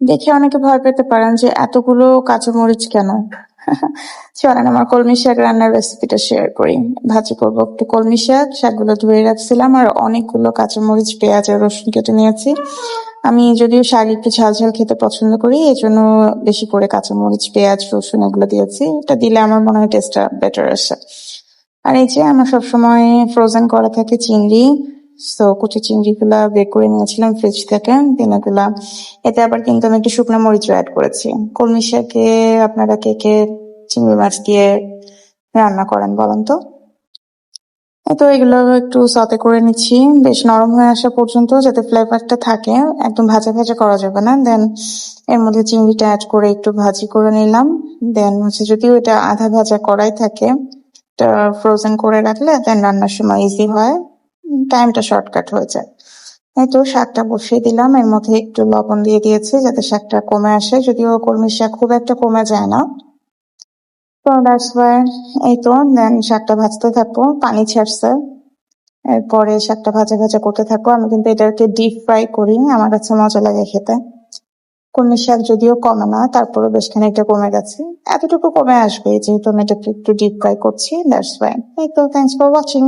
দেখে অনেকে ভয় পেতে পারেন যে, এতগুলো কাঁচামরিচ কেন? চলেন, আমার কলমি শাক রান্নার রেসিপিটা শেয়ার করি। ভাজি করব একটু কলমি শাক, শাকগুলো ধুয়ে রাখছিলাম, আর অনেকগুলো কাঁচামরিচ পেঁয়াজ আর রসুন কেটে নিয়েছি। আমি যদিও শাক একটু ঝাল ঝাল খেতে পছন্দ করি এই জন্য বেশি করে কাঁচামরিচ পেঁয়াজ, রসুন এগুলো দিয়েছি। এটা দিলে আমার মনে হয় টেস্টটা বেটার আসে। আর এই যে, আমার সবসময় ফ্রোজেন করা থাকে চিংড়ি তো কুচি চিংড়ি গুলা বের করে নিয়েছিলাম ফ্রিজ থেকে দেন এতে আবার কিন্তু আমি একটু শুকনো মরিচও অ্যাড করেছি। কলমি শাকে আপনারা কে কে চিংড়ি মাছ দিয়ে রান্না করেন বলেন তো? তো এগুলো একটু সতে করে নিচ্ছি। বেশ নরম হয়ে আসা পর্যন্ত যাতে ফ্লেভারটা থাকে, একদম ভাজা ভাজা করা যাবে না। দেন এর মধ্যে চিংড়িটা অ্যাড করে একটু ভাজি করে নিলাম। দেন হচ্ছে যদিও এটা আধা ভাজা করাই থাকে ফ্রোজেন করে রাখলে দেন রান্নার সময় ইজি হয়। টাইমটা শর্টকাট হয়ে যায় তো শাকটা বসিয়ে দিলাম। এর মধ্যে একটু লবণ দিয়ে দিয়েছি যাতে শাকটা কমে আসে। যদিও কলমি শাক খুব একটা কমে যায় না। তো দ্যাটস এই তো দেন শাকটা ভাজতে থাকব। পানি ছাড়ছে। এরপরে শাকটা ভাজা ভাজা করতে থাকব। আমি কিন্তু এটাকে ডিপ ফ্রাই করি আমার কাছে মজা লাগে খেতে। কলমি শাক যদিও কমে না তারপরে বেশ খানিকটা কমে গেছে। এতটুকু কমে আসবে, যেহেতু আমি এটাকে একটু ডিপ ফ্রাই করছি। দ্যাটস ওয়াই এই তো থ্যাংকস ফর ওয়াচিং